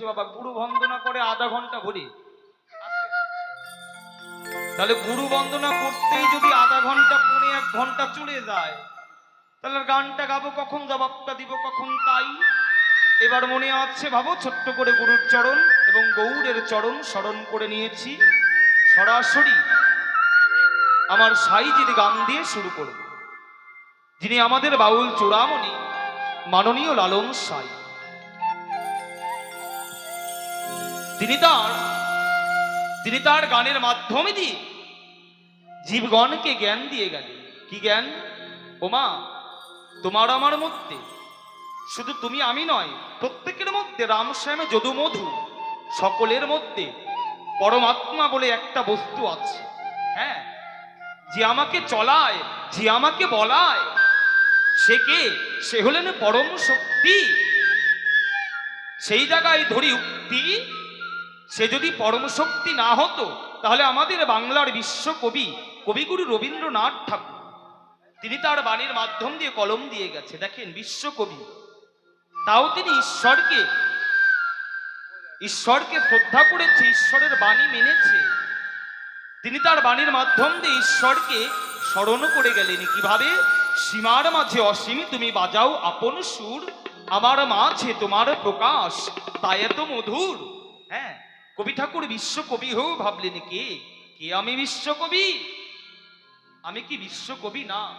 যে বাবা, গুরু বন্দনা করে আধা ঘণ্টা ভরি তাহলে গুরু বন্দনা করতেই যদি আধা ঘণ্টা, পৌনে এক ঘণ্টা চলে যায়, তাহলে গানটা গাবো কখন, জবাবটা দিব কখন, তাই? এবার মনে আছে ভাবো, ছোট্ট করে গুরুর চরণ এবং গৌরের চরণ স্মরণ করে নিয়েছি। সরাসরি আমার সাইজির গান দিয়ে শুরু করব। যিনি আমাদের বাউল চূড়ামণি, মাননীয় লালন সাই। তিনি তার তিনি তার গানের মাধ্যমে দিয়ে জীবগণকে জ্ঞান দিয়ে গেলেন। কি জ্ঞান? ওমা, তোমার আমার মধ্যে, শুধু তুমি আমি নয়, প্রত্যেকের মধ্যে রামশ্যামে যদু মধু সকলের মধ্যে পরমাত্মা বলে একটা বস্তু আছে। হ্যাঁ যে আমাকে চলায়, যে আমাকে বলায়, সে কে? সে হলেন পরম শক্তি। সেই জায়গায় ধরি উক্তি সে যদি পরমশক্তি না হতো, তাহলে আমাদের বাংলার বিশ্বকবি, কবিগুরু রবীন্দ্রনাথ ঠাকুর, তিনি তার বাণীর মাধ্যম দিয়ে কলম দিয়ে গেছে। দেখেন, বিশ্বকবি। তাও তিনি ঈশ্বরকে ঈশ্বরকে শ্রদ্ধা করেছে, ঈশ্বরের বাণী মেনেছে। তিনি তার বাণীর মাধ্যম দিয়ে ঈশ্বরকে স্মরণ করে গেলেন। কীভাবে? সীমার মাঝে অসীম, তুমি বাজাও আপন সুর, আমার মাঝে তোমার প্রকাশ, তাই এত মধুর। হ্যাঁ? কবি ঠাকুর বিশ্বকবি হয়েও ভাবলেন কে? কে আমি বিশ্বকবি? আমি কি বিশ্বকবি না?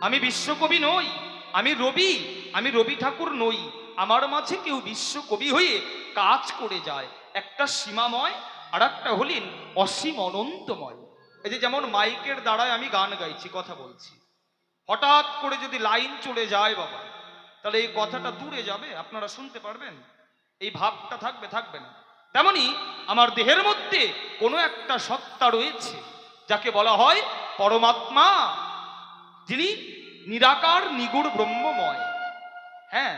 আমি বিশ্বকবি নই, আমি রবি আমি রবি ঠাকুর নই। আমার মাঝে কেউ বিশ্বকবি হয়ে কাজ করে যায়। একটা সীমাময় আর একটা হলেন অসীম অনন্তময়। এই যে যেমন মাইকের দ্বারায় আমি গান গাইছি, কথা বলছি। হঠাৎ করে যদি লাইন চলে যায় বাবা, তাহলে এই কথাটা দূরে যাবে, আপনারা শুনতে পারবেন? এই ভাবটা থাকবে থাকবে না। তেমনি আমার দেহের মধ্যে কোনো একটা সত্তা রয়েছে, যাকে বলা হয় পরমাত্মা, যিনি নিরাকার, নিগুড়, ব্রহ্মময়। হ্যাঁ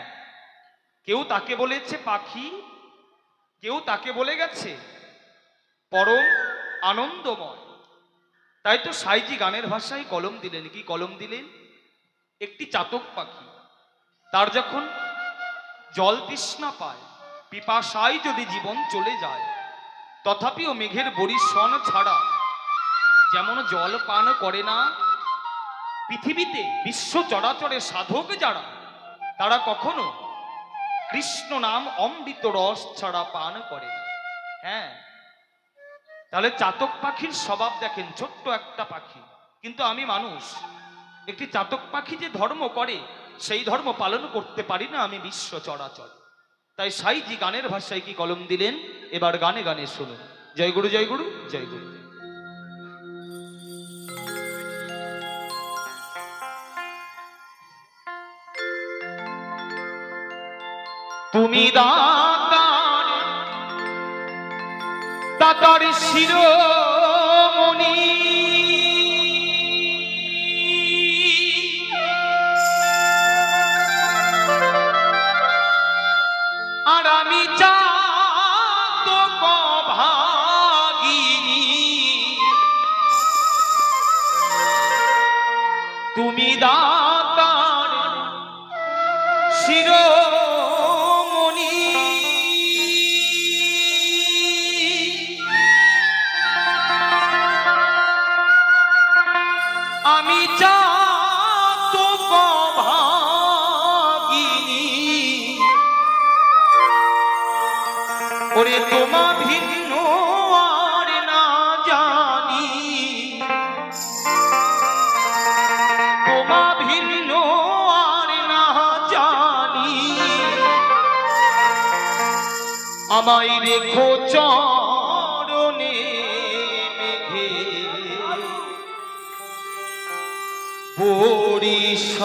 কেউ তাকে বলেছে পাখি, কেউ তাকে বলে গেছে পরম আনন্দময়। তাই তো সাইজি গানের ভাষায় কলম দিলেন, কি কলম দিলেন? একটি চাতক পাখি, তার যখন জল তৃষ্ণা পায় পিপাসায় যদি জীবন চলে যায়, তথাপিও মেঘের বরিশন ছাড়া যেমন জল পান করে না, পৃথিবীতে বিশ্ব চরাচরে সাধক যারা, তারা কখনো কৃষ্ণ নাম অমৃত রস ছাড়া পান করে না। হ্যাঁ তাহলে চাতক পাখির স্বভাব দেখেন, ছোট্ট একটা পাখি। কিন্তু আমি মানুষ, একটি চাতক পাখি যে ধর্ম করে, সেই ধর্ম পালন করতে পারি না আমি বিশ্ব চরাচর। তাই সাইজি গানের ভাষায় কি কলম দিলেন? এবার গানে গানে শুনুন। জয় গুরু জয় গুরু জয় গুরু। তুমি দাতার দাতার শিরোমণি ওরে তোমা ভিন্ন আর না জানি। তোমা ভিন্ন আর না জানি। আমায় রেখো চরণে মেঘে। বরিশনি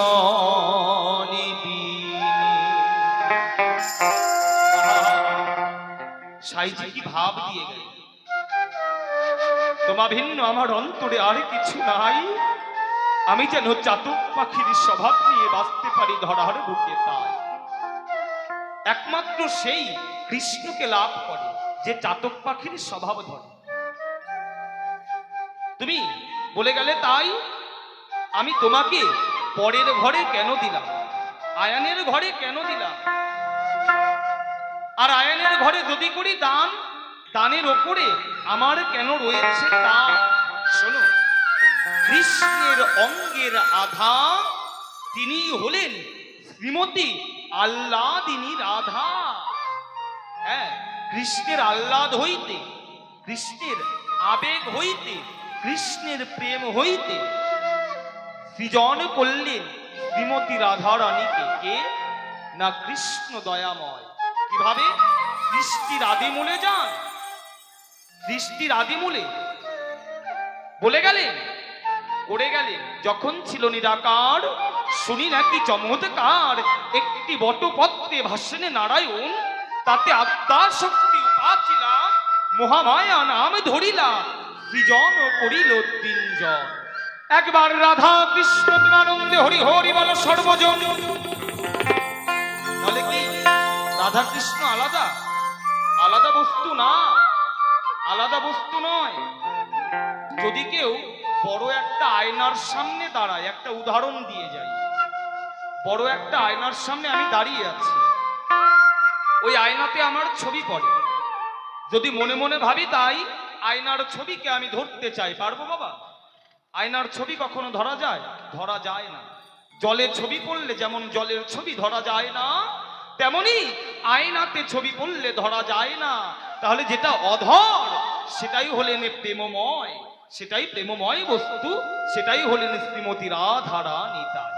সাইজি কি ভাব দিয়ে গেল? তোমা ভিন্ন আমার অন্তরে আর কিছু নাই। আমি যেন চাতক পাখির স্বভাব নিয়ে বাঁচতে পারি ধরার বুকে তাই একমাত্র সেই কৃষ্ণকে লাভ করে, যে চাতক পাখির স্বভাব ধরে। তুমি বলে গেলে তাই? আমি তোমাকে পরের ঘরে কেন দিলাম? আয়ানের ঘরে কেন দিলাম? আর আয়নের ঘরে যদি করি দান, দানের ওপরে আমার কেন রয়েছে তা? শোনো, কৃষ্ণের অঙ্গের আধা তিনি হলেন শ্রীমতী আল্লাদিনী রাধা। হ্যাঁ কৃষ্ণের আহ্লাদ হইতে, কৃষ্ণের আবেগ হইতে, কৃষ্ণের প্রেম হইতে সৃজন করলেন শ্রীমতী রাধা রানীকে কে? না কৃষ্ণ দয়াময়। কীভাবে? সৃষ্টির আদিমূলে যান। সৃষ্টির আদিমূলে। বলে গেলেন, করে গেলেন। যখন ছিল নিরাকার শুনি নাকি চমৎকার, একটি বটপত্রে ভাষণে নারায়ণ, তাতে আত্মার শক্তি উপাচিলা, মহামায়া নাম ধরিলা সৃজন করিল তিনজন। একবার রাধা কৃষ্ণ হরি হরি বল সর্বজন। রাধা কৃষ্ণ আলাদা। আলাদা বস্তু না। আলাদা বস্তু নয়। যদি কেউ বড় একটা আয়নার সামনে দাঁড়ায়, একটা উদাহরণ দিয়ে যাই। বড় একটা আয়নার সামনে আমি দাঁড়িয়ে আছি। ওই আয়নাতে আমার ছবি পড়ে। যদি মনে মনে ভাবি তাই আয়নার ছবিকে আমি ধরতে চাই, পারব বাবা? আয়নার ছবি কখনো ধরা যায়? ধরা যায় না। জলের ছবি পড়লে যেমন জলের ছবি ধরা যায় না তেমনি আয়নাতে ছবি পড়লে ধরা যায় না। তাহলে যেটা অধর, সেটাই হলেন প্রেমময়, সেটাই প্রেমময় বস্তু, সেটাই হলেন শ্রীমতী রাধারা নিতাই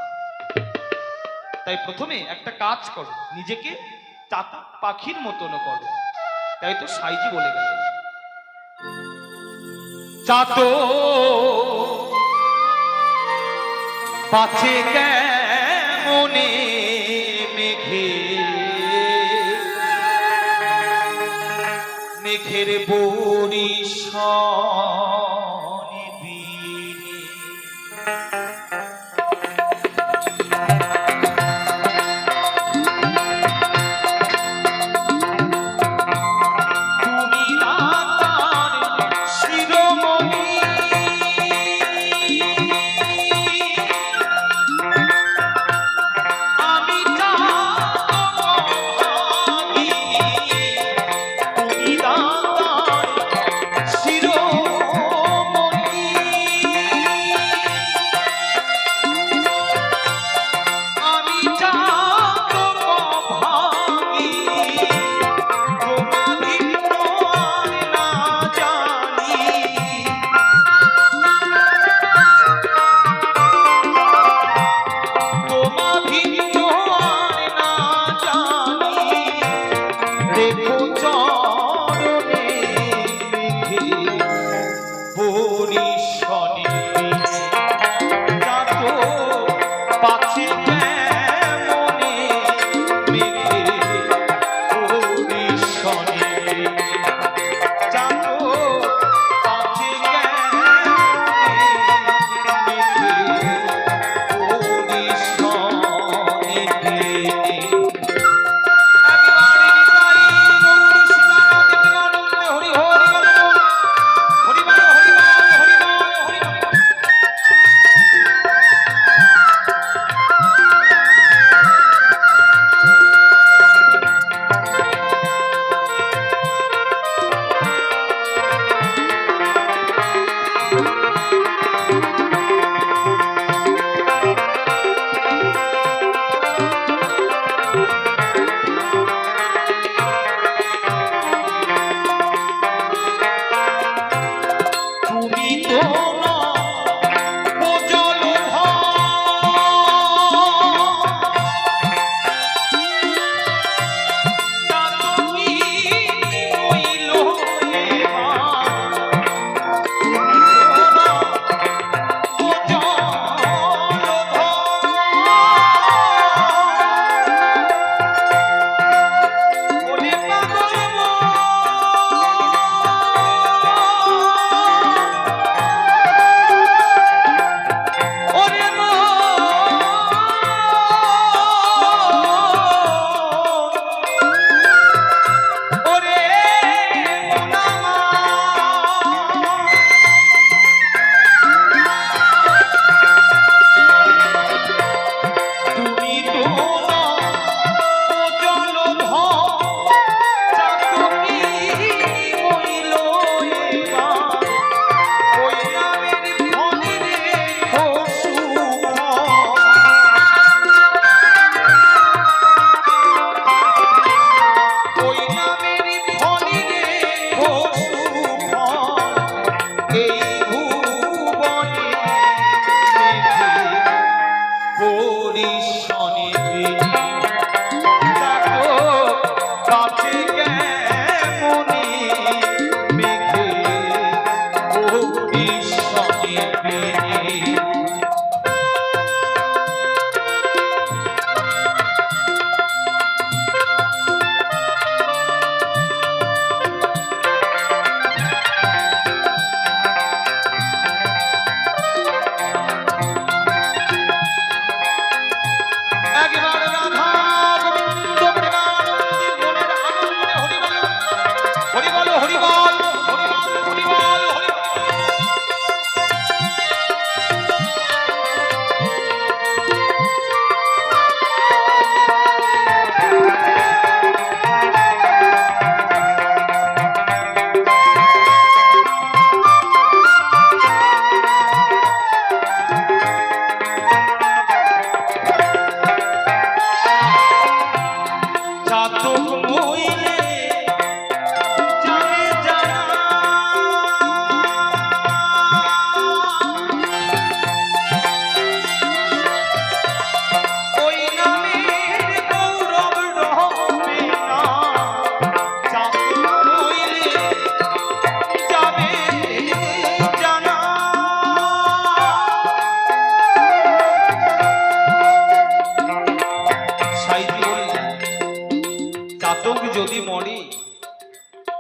তাই প্রথমে একটা কাজ করো, নিজেকে চাতা পাখির মতন করো। তাই তো সাইজি বলে গেল। চাতো পাছে কেমনে মেঘে মেঘের বরিশনে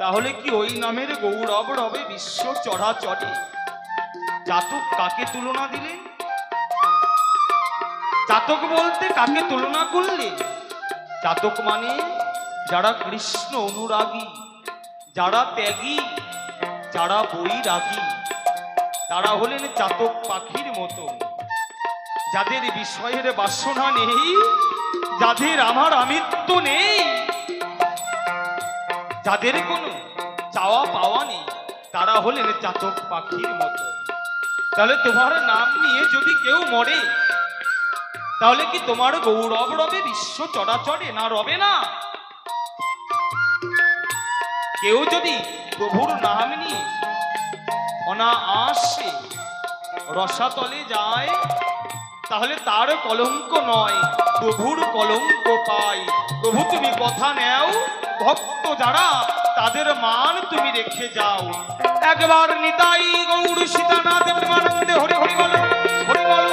তাহলে কি ওই নামের গৌরব রবে বিশ্ব চরাচরে জাতক কাকে তুলনা দিলে? জাতক বলতে কাকে তুলনা করলে? জাতক মানে যারা কৃষ্ণ অনুরাগী, যারা ত্যাগী, যারা বৈরাগী। তারা হলেন চাতক পাখির মতো। যাদের বিষয়ের বাসনা নেই, যাদের আমার আমিত্ব নেই যাদের কোনো চাওয়া পাওয়া নেই, তারা হলেন চাতক পাখির মতো। তাহলে তোমার নাম নিয়ে যদি কেউ মরে, তাহলে কি তোমার গৌরব রবে, বিশ্ব চরাচরে না রবে না? কেউ যদি প্রভুর নাম নিয়ে অনায়াসে রসাতলে যায়, তাহলে তার কলঙ্ক নয়, প্রভুর কলঙ্ক পাই প্রভু তুমি কথা নেও। ভক্ত যারা, তাদের মান তুমি রেখে যাও। একবার নিতাই গৌর সীতানাথ প্রেমানন্দে হরি হরি বল হরি বল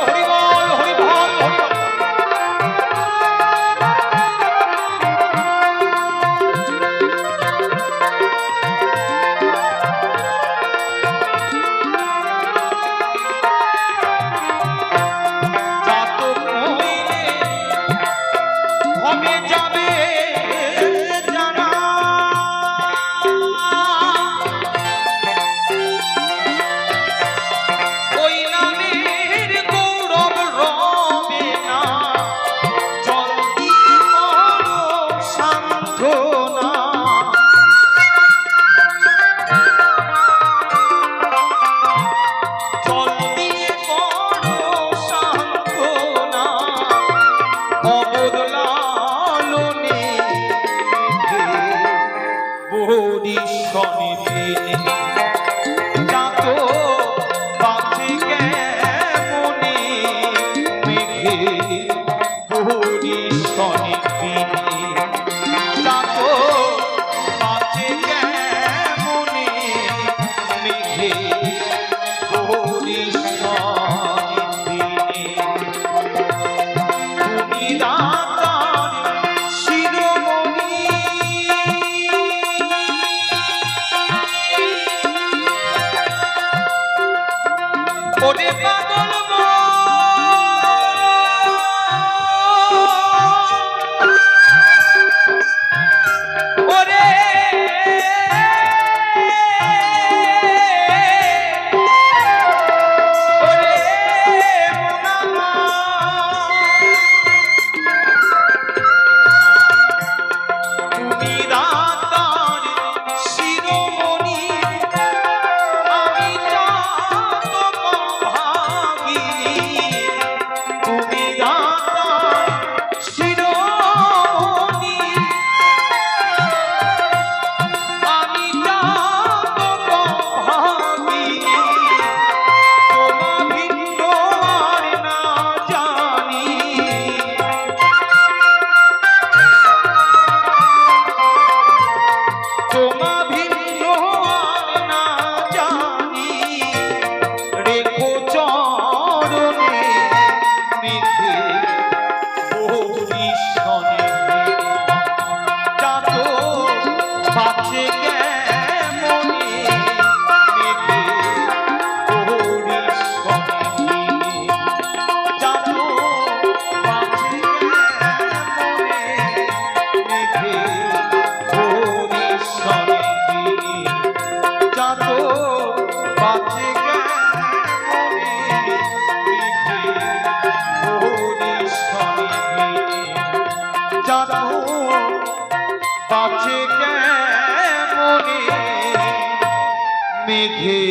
মেঘে।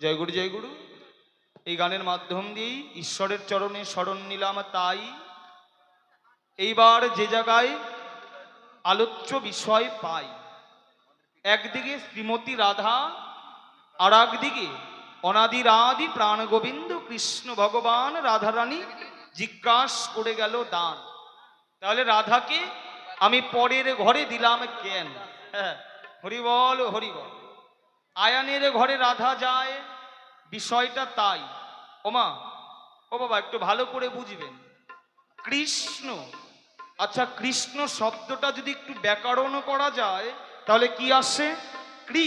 জয় গুরু জয় গুরু। এই গানের মাধ্যম দিয়েই ঈশ্বরের চরণে শরণ নিলাম তাই। এইবার যে জায়গায় আলোচ্য বিষয় পাই, একদিকে শ্রীমতী রাধা আর একদিকে অনাদির আদি প্রাণ গোবিন্দ কৃষ্ণ ভগবান রাধারানী জিজ্ঞাসা করে গেল দান। তাহলে রাধাকে আমি পরের ঘরে দিলাম কেন? হ্যাঁ হরি বল হরি বল। আয়ানের ঘরে রাধা যায়, বিষয়টা তাই। ওমা ও বাবা, একটু ভালো করে বুঝবেন। কৃষ্ণ আচ্ছা কৃষ্ণ শব্দটা যদি একটু ব্যাকরণ করা যায়, তাহলে কি আসে? ক্রি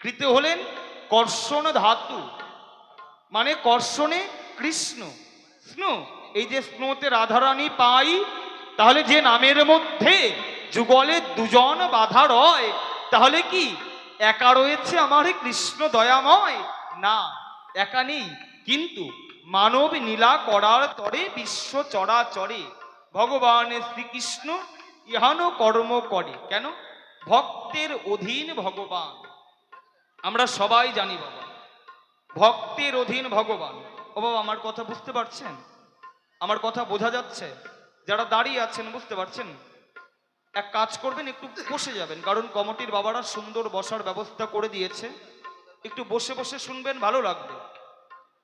কৃতে হলেন কর্ষণ ধাতু। মানে কর্ষণে কৃষ্ণ। স্নো, এই যে স্নোতে রাধারানী পাই, তাহলে যে নামের মধ্যে যুগলে দুজন বাধা রয়, তাহলে কি? একা রয়েছে আমার কৃষ্ণ দয়াময়? না, একা নেই। কিন্তু মানব নীলা করার তরে বিশ্ব চরাচরে। ভগবান শ্রীকৃষ্ণ ইহানো কর্ম করে। কেন? ভক্তের অধীন ভগবান। আমরা সবাই জানি বাবা। ভক্তের অধীন ভগবান। ও বাবা আমার কথা বুঝতে পারছেন? আমার কথা বোঝা যাচ্ছে? যারা দাঁড়িয়ে আছেন বুঝতে পারছেন? এক কাজ করবেন একটু বসে যাবেন কারণ কমিটির বাবারা সুন্দর বসার ব্যবস্থা করে দিয়েছে। একটু বসে বসে শুনবেন ভালো লাগবে।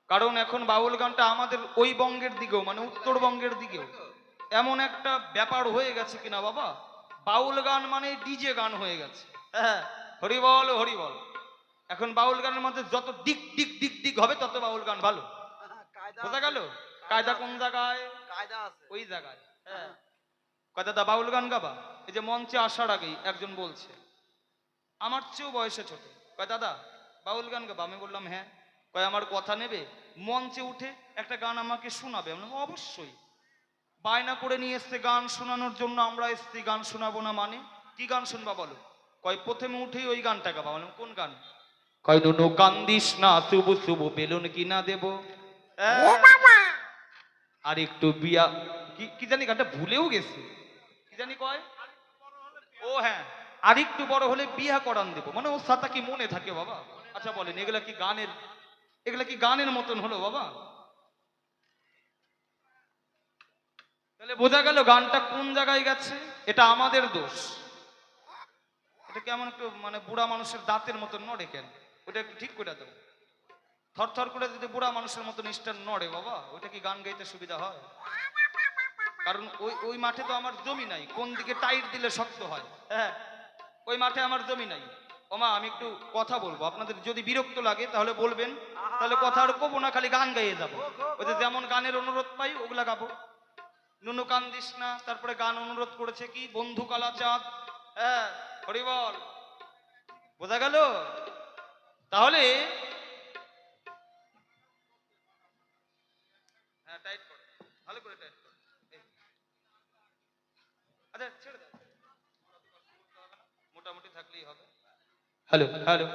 কারণ এখন বাউল গানটা আমাদের ওই বঙ্গের দিকেও মানে উত্তরবঙ্গের দিকেও। এমন একটা ব্যাপার হয়ে গেছে কিনা বাবা? বাউল গান মানে ডিজে গান হয়ে গেছে। হ্যাঁ। হরিবল হরিবল। এখন বাউল গানের মধ্যে যত দিক দিক দিক দিক হবে তত বাউল গান ভালো। বোঝা গেল? কায়দা কোন জায়গায়? কায়দা আছে। ওই জায়গায়। হ্যাঁ। কয় দাদা বাউল গান গাবা? এই যে মঞ্চে আসার আগেই একজন বলছে আমার চেয়েও বয়সে ছোট। কয় দাদা বাউল গান গাবা? আমি বললাম হ্যাঁ। কয় আমার কথা নেবে? মঞ্চে উঠে একটা গান আমাকে শোনাবে? আমি বললাম, অবশ্যই। বায়না করে নিয়ে এসছে গান শোনানোর জন্য আমরা এসছি গান শোনাবো না মানে? কি গান শুনবা বলো? কয় প্রথমে উঠেই ওই গানটা গাবা। বললাম কোন গান? কয় নুনু কান্দিস না শুভু শুভু বেলুন কিনা দেব? আর একটু বিয়া কি কি জানি গানটা ভুলেও গেছি। কি জানি কয়? ও হ্যাঁ আর একটু বড় হলে বিয়া করান দেবো। মানে ওর সাথে কি মনে থাকে বাবা? আচ্ছা বলেন এগুলা কি গানের এগুলা কি গানের মতন হলো বাবা? তাহলে বোঝা গেল গানটা কোন জায়গায় গেছে এটা আমাদের দোষ। এটা কেমন একটু মানে বুড়া মানুষের দাঁতের মতন নড়ে কেন? ওটা একটু ঠিক করে দেবো থরথর করে যদি বুড়া মানুষের মতন স্টার নড়ে, বাবা, ওইটা কি গান গাইতে সুবিধা হয়? কারণ ওই ওই মাঠে তো আমার জমি নাই, কোন দিকে টাইট দিলে শক্ত হয়? হ্যাঁ ওই মাঠে আমার জমি নাই। ওমা আমি একটু কথা বলব, আপনাদের যদি বিরক্ত লাগে তাহলে বলবেন, তাহলে কথা আর কবো না, খালি গান গাইয়ে যাব। ওই যে যেমন গানের অনুরোধ পাই, ওগুলা গাবো। নুনু কান দিস না, তারপরে গান অনুরোধ করেছে কি? বন্ধু কালা চাঁদ। হ্যাঁ হরিবল, বোঝা গেল? তাহলে হ্যাঁ টাইট কর। ভালো করে টাইট কর। আচ্ছা মোটামুটি থাকলেই হবে। Hello hello